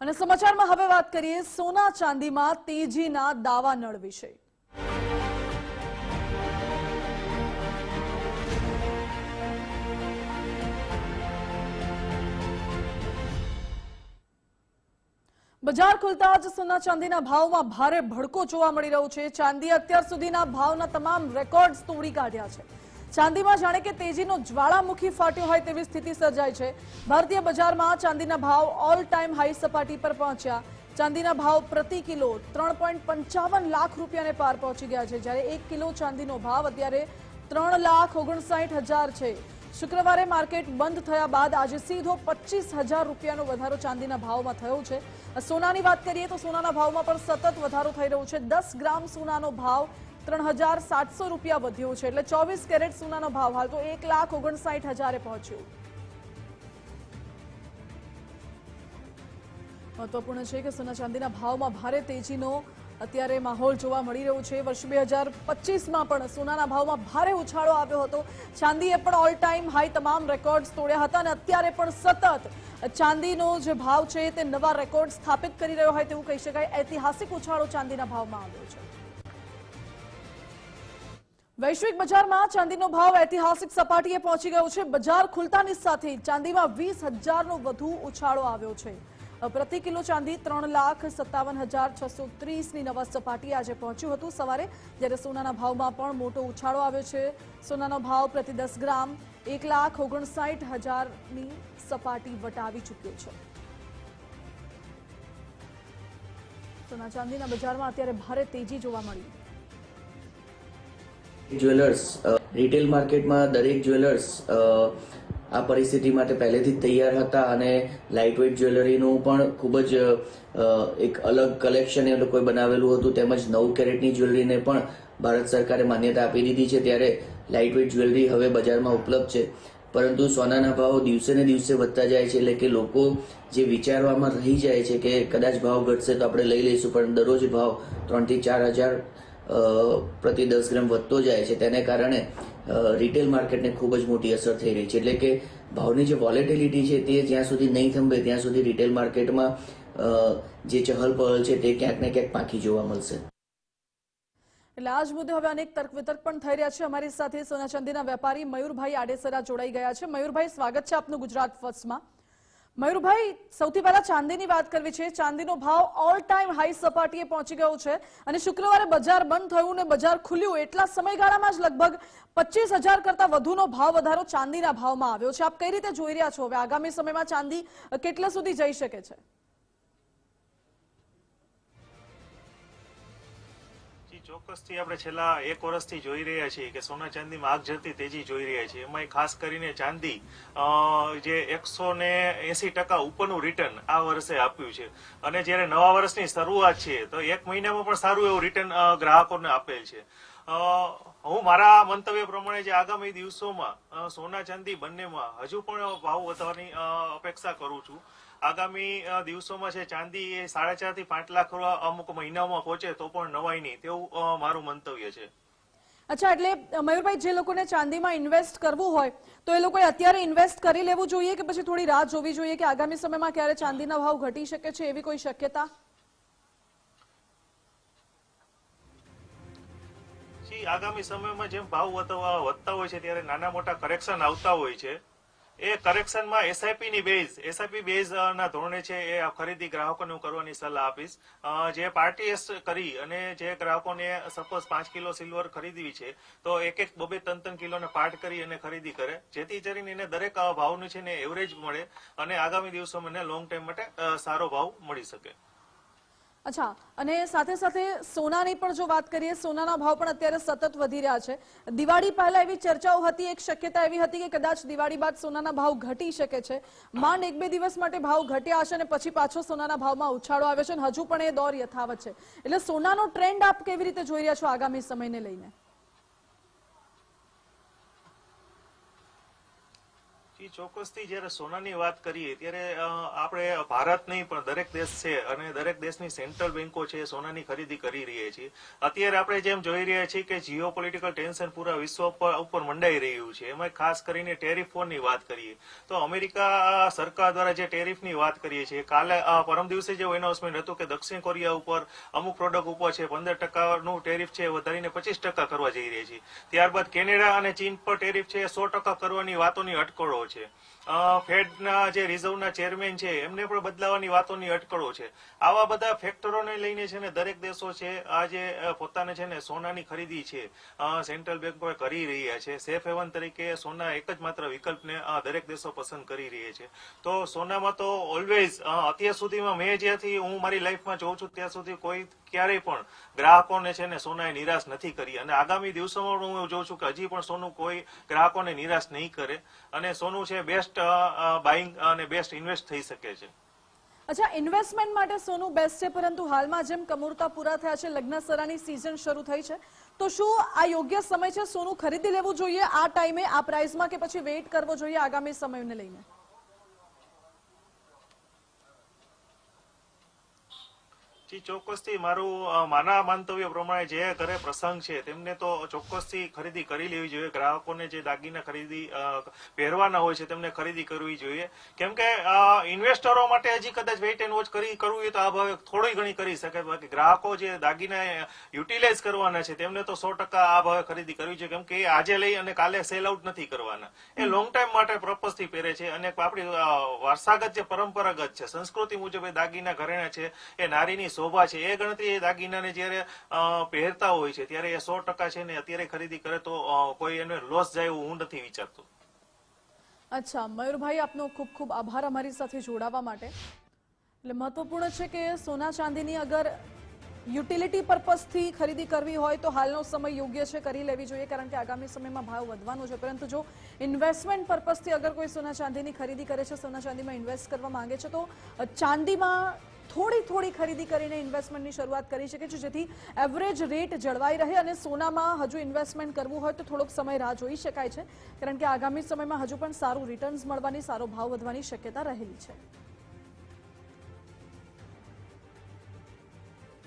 અને સમાચારમાં હવે વાત કરીએ સોના ચાંદીમાં તેજીના દાવા નળ વિશે. બજાર ખુલતા જ સોના ચાંદીના ભાવમાં ભારે ભડકો જોવા મળી રહ્યો છે. ચાંદી અત્યાર સુધીના ભાવના તમામ રેકોર્ડ્સ તોડી કાઢ્યા છે. ચાંદીમાં જાણે કે તેજીનો જ્વાળામુખી ફાટ્યો હોય તેવી સ્થિતિ સર્જાઈ છે. ભારતીય બજારમાં ચાંદીના ભાવ ઓલ ટાઈમ હાઈ સપાટી પર પહોંચ્યા. ચાંદીના ભાવ પ્રતિ કિલો ત્રણ લાખ રૂપિયાને પાર પહોંચી ગયા છે. જ્યારે એક કિલો ચાંદીનો ભાવ અત્યારે ત્રણ લાખ ઓગણસાઠ હજાર છે. શુક્રવારે માર્કેટ બંધ થયા બાદ આજે સીધો પચીસ હજાર રૂપિયાનો વધારો ચાંદીના ભાવમાં થયો છે. સોનાની વાત કરીએ તો સોનાના ભાવમાં પણ સતત વધારો થઈ રહ્યો છે. દસ ગ્રામ સોનાનો ભાવ ત્રણ હજાર સાતસો રૂપિયા વધ્યો છે એટલે ચોવીસ કેરેટ સોનાનો ભાવ હાલ તો એક લાખ ઓગણસાઠ હજારે પહોંચ્યો. મહત્વપૂર્ણ છે કે સોના ચાંદીના ભાવમાં ભારે તેજીનો અત્યારે માહોલ જોવા મળી રહ્યો છે. વર્ષ બે હજાર પચીસમાં પણ સોનાના ભાવમાં ભારે ઉછાળો આવ્યો હતો. ચાંદીએ પણ ઓલ ટાઈમ હાઈ તમામ રેકોર્ડ્સ તોડ્યા હતા અને અત્યારે પણ સતત ચાંદીનો જે ભાવ છે તે નવા રેકોર્ડ સ્થાપિત કરી રહ્યો હોય તેવું કહી શકાય. ઐતિહાસિક ઉછાળો ચાંદીના ભાવમાં આવ્યો છે. વૈશ્વિક બજારમાં ચાંદીનો ભાવ ઐતિહાસિક સપાટીએ પહોંચી ગયો છે. બજાર ખુલતાની સાથે ચાંદીમાં વીસ હજારનો વધુ ઉછાળો આવ્યો છે. પ્રતિ કિલો ચાંદી ત્રણ લાખ સત્તાવન હજાર છસો ત્રીસની નવા સપાટી આજે પહોંચ્યું હતું. સવારે જ્યારે સોનાના ભાવમાં પણ મોટો ઉછાળો આવ્યો છે. સોનાનો ભાવ પ્રતિ દસ ગ્રામ એક લાખ ઓગણસાઠ હજારની સપાટી વટાવી ચૂક્યો છે. સોના ચાંદીના બજારમાં અત્યારે ભારે તેજી જોવા મળી. જ્વેલર્સ રિટેલ માર્કેટમાં દરેક જ્વેલર્સ આ પરિસ્થિતિ માટે પહેલેથી જ તૈયાર હતા અને લાઇટ વેઇટ જ્વેલરીનું પણ ખૂબ જ એક અલગ કલેક્શન એ લોકોએ બનાવેલું હતું. તેમજ નવ કેરેટની જ્વેલરીને પણ ભારત સરકારે માન્યતા આપી દીધી છે. ત્યારે લાઇટ વેઇટ જ્વેલરી હવે બજારમાં ઉપલબ્ધ છે. પરંતુ સોનાના ભાવ દિવસે ને દિવસે વધતા જાય છે. એટલે કે લોકો જે વિચારવામાં રહી જાય છે કે કદાચ ભાવ ઘટશે તો આપણે લઈ લઈશું. પણ દરરોજ ભાવ ત્રણથી ચાર હજાર પ્રતિ દસ ગ્રામ વધતો જાય છે. તેને કારણે રિટેલ માર્કેટને ખૂબ જ મોટી અસર થઈ રહી છે. એટલે કે, ભાવની જે વોલેટિલિટી છે તે જ્યાં સુધી નહીં થંભે, ત્યાં સુધી રિટેલ માર્કેટમાં જે ચહલ પહલ છે તે ક્યાંક ને ક્યાંક પાંખી જોવા મળશે. એટલે આ જ મુદ્દે હવે અનેક તર્ક વિતર્ક પણ થઈ રહ્યા છે. અમારી સાથે સોના ચાંદીના વેપારી મયુરભાઈ આડેસરા જોડાઈ ગયા છે. મયુરભાઈ, સ્વાગત છે આપનું ગુજરાત ફર્સ્ટમાં. મયુરભાઈ, સૌથી પહેલા ચાંદીની વાત કરવી છે. ચાંદીનો ભાવ ઓલ ટાઈમ હાઈ સપાટીએ પહોંચી ગયો છે અને શુક્રવારે બજાર બંધ થયું ને બજાર ખુલ્યું. એટલા સમયગાળામાં જ લગભગ પચીસ હજાર કરતા વધુનો ભાવ વધારો ચાંદીના ભાવમાં આવ્યો છે. આપ કઈ રીતે જોઈ રહ્યા છો? હવે આગામી સમયમાં ચાંદી કેટલા સુધી જઈ શકે છે? ચોક્કસથી આપણે છેલ્લા એક વર્ષથી જોઈ રહ્યા છીએ કે સોના ચાંદીમાં આગ ઝરતી તેજી જોઈ રહ્યા છીએ. એમાં ખાસ કરીને ચાંદી જે એકસો ને એસી ટકા ઉપરનું રિટર્ન આ વર્ષે આપ્યું છે. અને જ્યારે નવા વર્ષની શરૂઆત છે, તો એક મહિનામાં પણ સારું એવું રિટર્ન ગ્રાહકોને આપેલ છે. હું મારા મંતવ્ય પ્રમાણે જે આગામી દિવસોમાં સોના ચાંદી બંનેમાં હજુ પણ ભાવ વધવાની અપેક્ષા કરું છું. આગામી દિવસોમાં છે ચાંદી એ સાડા ચારથી પાંચ લાખ અમુક મહિનામાં પહોંચે તો પણ નવાય નહીં. તેવું મારું મંતવ્ય છે. અચ્છા, એટલે મયુરભાઈ, જે લોકોને ચાંદીમાં ઇન્વેસ્ટ કરવું હોય, તો એ લોકોએ અત્યારે ઇન્વેસ્ટ કરી લેવું જોઈએ કે પછી થોડી રાહ જોવી જોઈએ કે આગામી સમયમાં ક્યારે ચાંદીના ભાવ ઘટી શકે છે એવી કોઈ શક્યતા? જી આગામી સમયમાં જેમ ભાવ વધતા હોય છે, ત્યારે નાના મોટા કરેક્શન આવતા હોય છે. એ કરેક્શનમાં એસઆઈપી ની બેઝ એસઆઈપી બેઝ ના ધોરણે છે એ ખરીદી ગ્રાહકોને હું કરવાની સલાહ આપીશ. જે પાર્ટી કરી અને જે ગ્રાહકોને સપોઝ પાંચ કિલો સિલ્વર ખરીદવી છે, તો એક એક બબે ત્રણ ત્રણ કિલોને પાર્ટ કરી અને ખરીદી કરે. જેથી કરીને એને દરેક ભાવનું છે ને એવરેજ મળે અને આગામી દિવસોમાં એને લોંગ ટાઈમ માટે સારો ભાવ મળી શકે. અચ્છા, અને સાથે સાથે સોનાની પણ જો વાત કરીએ, સોનાના ભાવ પણ અત્યારે સતત વધી રહ્યા છે. દિવાળી પહેલા એવી ચર્ચાઓ હતી, એક શક્યતા એવી હતી કે કદાચ દિવાળી બાદ સોનાના ભાવ ઘટી શકે છે. માંડ એક બે દિવસ માટે ભાવ ઘટ્યા હશે અને પછી પાછો સોનાના ભાવમાં ઉછાળો આવ્યો છે અને હજુ પણ એ દોર યથાવત છે. એટલે સોનાનો ટ્રેન્ડ આપ કેવી રીતે જોઈ રહ્યા છો આગામી સમયને લઈને? ચોક્કસથી જ્યારે સોનાની વાત કરીએ, ત્યારે આપણે ભારત નહીં પણ દરેક દેશ છે અને દરેક દેશની સેન્ટ્રલ બેન્કો છે સોનાની ખરીદી કરી રહી છે. અત્યારે આપણે જેમ જોઈ રહ્યા છીએ કે જીઓ પોલિટિકલ ટેન્શન પૂરા વિશ્વ ઉપર ઉપર મંડાઈ રહ્યું છે. એમાં ખાસ કરીને ટેરિફોનની વાત કરીએ, તો અમેરિકા સરકાર દ્વારા જે ટેરિફની વાત કરીએ છીએ, કાલે પરમ દિવસે જે એનાઉન્સમેન્ટ હતું કે દક્ષિણ કોરિયા ઉપર અમુક પ્રોડક્ટ ઉપર છે, પંદર ટકાનું ટેરિફ છે, વધારીને પચીસ ટકા કરવા જઈ રહી છે. ત્યારબાદ કેનેડા અને ચીન પર ટેરિફ છે સો ટકા કરવાની વાતોની અટકળો છે. to ફેડના જે રિઝર્વના ચેરમેન છે, એમને પણ બદલાવાની વાતોની અટકળો છે. આવા બધા ફેક્ટરોને લઈને છે ને દરેક દેશો છે, આ જે પોતાને છે ને સોનાની ખરીદી છે સેન્ટ્રલ બેંક કરી રહ્યા છે. સેફ હેવન તરીકે સોના એક જ માત્ર વિકલ્પને દરેક દેશો પસંદ કરી રહ્યા છે. તો સોનામાં તો ઓલવેઝ અત્યાર સુધીમાં મેં જ્યાંથી હું મારી લાઈફમાં જોઉં છું, ત્યાં સુધી કોઈ ક્યારેય પણ ગ્રાહકોને છે ને સોનાએ નિરાશ નથી કરી. અને આગામી દિવસોમાં હું જોઉં છું કે હજી પણ સોનું કોઈ ગ્રાહકોને નિરાશ નહીં કરે. અને સોનું છે બેસ્ટ બાઇંગ અને બેસ્ટ ઇન્વેસ્ટ થઈ શકે છે. અચ્છા, ઇન્વેસ્ટમેન્ટ માટે સોનું બેસ્ટ છે, પરંતુ હાલમાં જેમ કમુરતા પૂરા થયા છે, લગ્ન સરાની સિઝન શરૂ થઈ છે, તો શું આ યોગ્ય સમય છે સોનું ખરીદી લેવું જોઈએ? આ ટાઈમે, આ પ્રાઇસમાં કે પછી વેઇટ કરવો જોઈએ આગામી સમયને લઈને? જી ચોક્કસથી મારું માના મંતવ્ય પ્રમાણે જે ઘરે પ્રસંગ છે તેમને તો ચોક્કસથી ખરીદી કરી લેવી જોઈએ. ગ્રાહકોને જે દાગીના ખરીદી પહેરવાના હોય છે તેમને ખરીદી કરવી જોઈએ. કેમ કે ઇન્વેસ્ટરો માટે હજી કદાચ વેઇટ એન્ડ વોચ કરી કરવું હોય તો આ ભાવે થોડી ઘણી કરી શકે. બાકી ગ્રાહકો જે દાગીના યુટિલાઇઝ કરવાના છે તેમને તો સો ટકા આ ભાવે ખરીદી કરવી જોઈએ. કેમ કે એ આજે લઈ અને કાલે સેલ આઉટ નથી કરવાના. એ લોંગ ટાઈમ માટે પર્પઝથી પહેરે છે અને આપણી વારસાગત જે પરંપરાગત છે સંસ્કૃતિ મુજબ એ દાગીના ઘરેણા છે એ નારીની શોભા છે. એ ગણતરી એ દાગીનાને જ્યારે પહેરતા હોય છે, ત્યારે એ સો ટકા છે ને અત્યારે ખરીદી કરે તો કોઈ એને લોસ જાય એવું હું નથી વિચારતો. અચ્છા, મયુરભાઈ, આપનો ખૂબ ખૂબ આભાર અમારી સાથે જોડાવા માટે. એટલે મહત્વપૂર્ણ છે કે સોના ચાંદીની અગર યુટિલિટી પર્પઝથી ખરીદી કરવી હોય તો હાલનો સમય યોગ્ય છે, કરી લેવી જોઈએ, કારણ કે આગામી સમયમાં ભાવ વધવાનો છે. પરંતુ જો ઇન્વેસ્ટમેન્ટ પર્પઝથી અગર કોઈ સોના ચાંદીની ખરીદી કરે છે, સોના ચાંદીમાં ઇન્વેસ્ટ કરવા માંગે છે, તો ચાંદીમાં થોડી થોડી ખરીદી કરીને ઇન્વેસ્ટમેન્ટની શરૂઆત કરી શકે છે, જેથી એવરેજ રેટ જળવાઈ રહે અને સોનામાં હજુ ઇન્વેસ્ટમેન્ટ કરવું હોય તો થોડોક સમય રાહ જોઈ શકાય છે, કારણ કે આગામી સમયમાં હજુ પણ સારું રિટર્ન્સ મળવાની, સારો ભાવ વધવાની શક્યતા રહેલી છે.